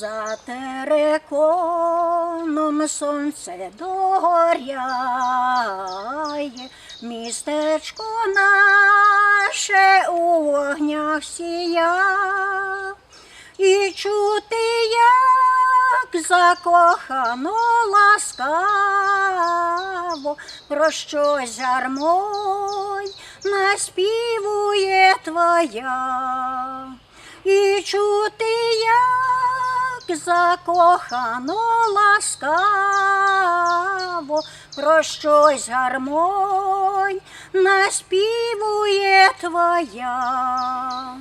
За тереконом сонце догоряє, містечко наше у вогнях сія, і чути, як закохано ласкаво, про щось гармонь наспівує твоя. І чути, як закохано ласкаво, про щось гармонь наспівує твоя.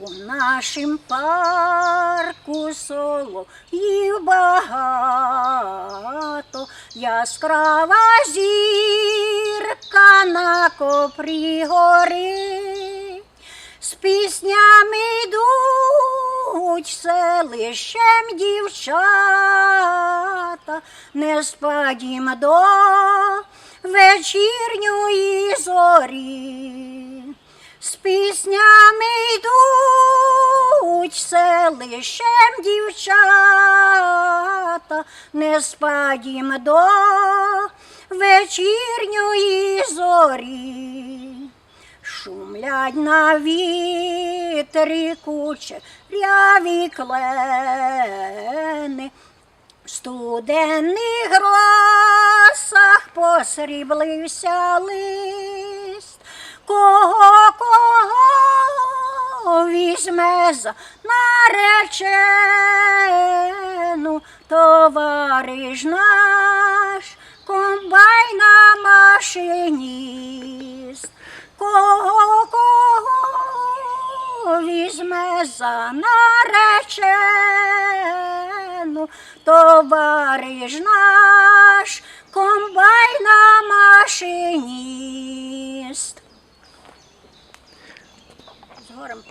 У нашім парку солов'їв багато, яскрава зірка на копрі горить, з піснями йдуть селищем дівчата, не спадім до вечірньої зорі. З піснями йдуть селищем дівчата, не спадім до вечірньої зорі. Шумлять на вітрі кучеряві клени, в студенних гросах посріблився лист, кого кого візьме за наречену, товариш наш, комбайна візьме за наречену, товариш наш, комбайна машиніст. Згорем.